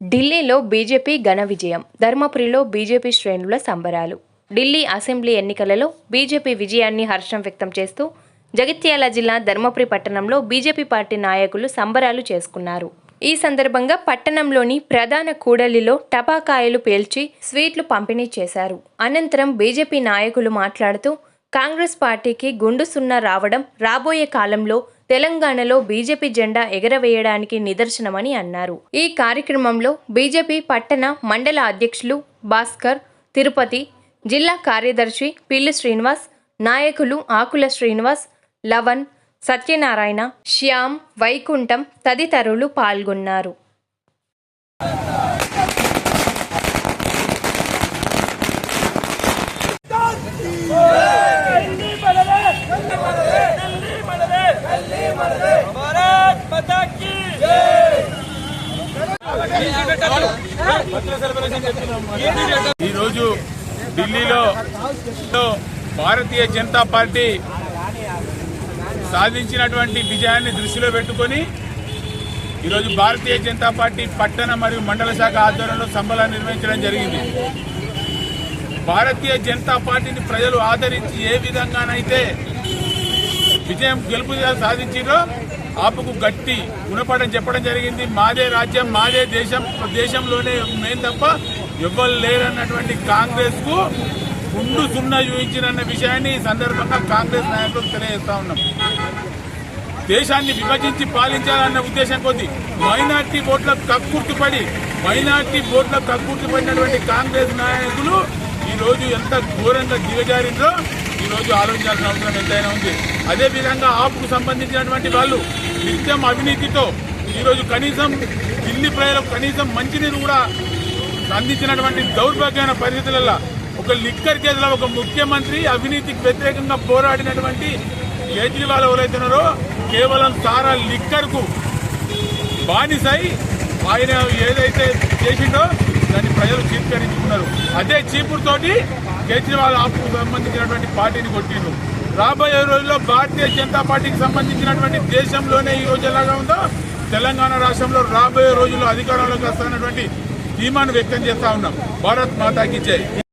ఢిల్లీలో బీజేపీ ఘన విజయం ధర్మపురిలో బీజేపీ శ్రేణుల సంబరాలు. ఢిల్లీ అసెంబ్లీ ఎన్నికలలో బీజేపీ విజయాన్ని హర్షం వ్యక్తం చేస్తూ జగిత్యాల జిల్లా ధర్మపురి పట్టణంలో బీజేపీ పార్టీ నాయకులు సంబరాలు చేసుకున్నారు. ఈ సందర్భంగా పట్టణంలోని ప్రధాన కూడలిలో టపాకాయలు పేల్చి స్వీట్లు పంపిణీ చేశారు. అనంతరం బీజేపీ నాయకులు మాట్లాడుతూ కాంగ్రెస్ పార్టీకి గుండు సున్నా రావడం రాబోయే కాలంలో తెలంగాణలో బీజేపీ జెండా ఎగరవేయడానికి నిదర్శనమని అన్నారు. ఈ కార్యక్రమంలో బీజేపీ పట్టణ మండల అధ్యక్షులు భాస్కర్ తిరుపతి జిల్లా కార్యదర్శి పిల్లి శ్రీనివాస్ నాయకులు ఆకుల శ్రీనివాస్ లవన్ సత్యనారాయణ శ్యామ్ వైకుంఠం తదితరులు పాల్గొన్నారు. ఈరోజు ఢిల్లీలో భారతీయ జనతా పార్టీ సాధించినటువంటి విజయాన్ని దృష్టిలో పెట్టుకొని ఈరోజు భారతీయ జనతా పార్టీ పట్టణ మరియు మండల శాఖ ఆధ్వర్యంలో సంబలాన్ని నిర్వహించడం జరిగింది. భారతీయ జనతా పార్టీని ప్రజలు ఆదరించి ఏ విధంగానైతే విజయం గెలుపు సాధించిందో ఆపుకు గట్టి గుణపడని చెప్పడం జరిగింది. మాదే రాజ్యం మాదే దేశం దేశంలోనే మేం తప్ప ఎవ్వరు లేరన్నటువంటి కాంగ్రెస్కు గుండు సున్నా చూపించినన్న విషయాన్ని ఈ సందర్భంగా కాంగ్రెస్ నాయకులకు తెలియజేస్తా ఉన్నాం. దేశాన్ని విభజించి పాలించాలన్న ఉద్దేశం కొద్ది మైనార్టీ ఓట్లకు కక్కుర్తిపడి మైనార్టీ ఓట్లకు కక్కుర్తిపడినటువంటి కాంగ్రెస్ నాయకులు ఈరోజు ఎంత ఘోరంగా దిగజారిందో ఈరోజు ఆలోచించాల్సిన అవసరం ఎంతైనా ఉంది. అదేవిధంగా ఆపుకు సంబంధించినటువంటి వాళ్ళు నిత్యం అవినీతితో ఈరోజు కనీసం ఢిల్లీ ప్రజలకు కనీసం మంచినీరు కూడా అందించినటువంటి దౌర్భాగ్యమైన పరిస్థితులలో ఒక లిక్కర్ కేసులో ఒక ముఖ్యమంత్రి అవినీతికి వ్యతిరేకంగా పోరాడినటువంటి కేజ్రీవాల్ ఎవరైతున్నారో కేవలం సారా లిక్కర్కు బానిసై ఆయన ఏదైతే చేసిండో దాన్ని ప్రజలు చీపీకరించుకున్నారు. అదే చీపురుతోటి కేజ్రీవాల్ ఆపుకు సంబంధించినటువంటి పార్టీని కొట్టిండు రాబోయే రోజుల్లో భారతీయ జనతా పార్టీకి సంబంధించినటువంటి దేశంలోనే ఈ రోజు ఎలాగా ఉందో తెలంగాణ రాష్ట్రంలో రాబోయే రోజుల్లో అధికారంలోకి వస్తున్నటువంటి ధీమాను వ్యక్తం చేస్తా ఉన్నాం. భారత్ మాతాకి జై.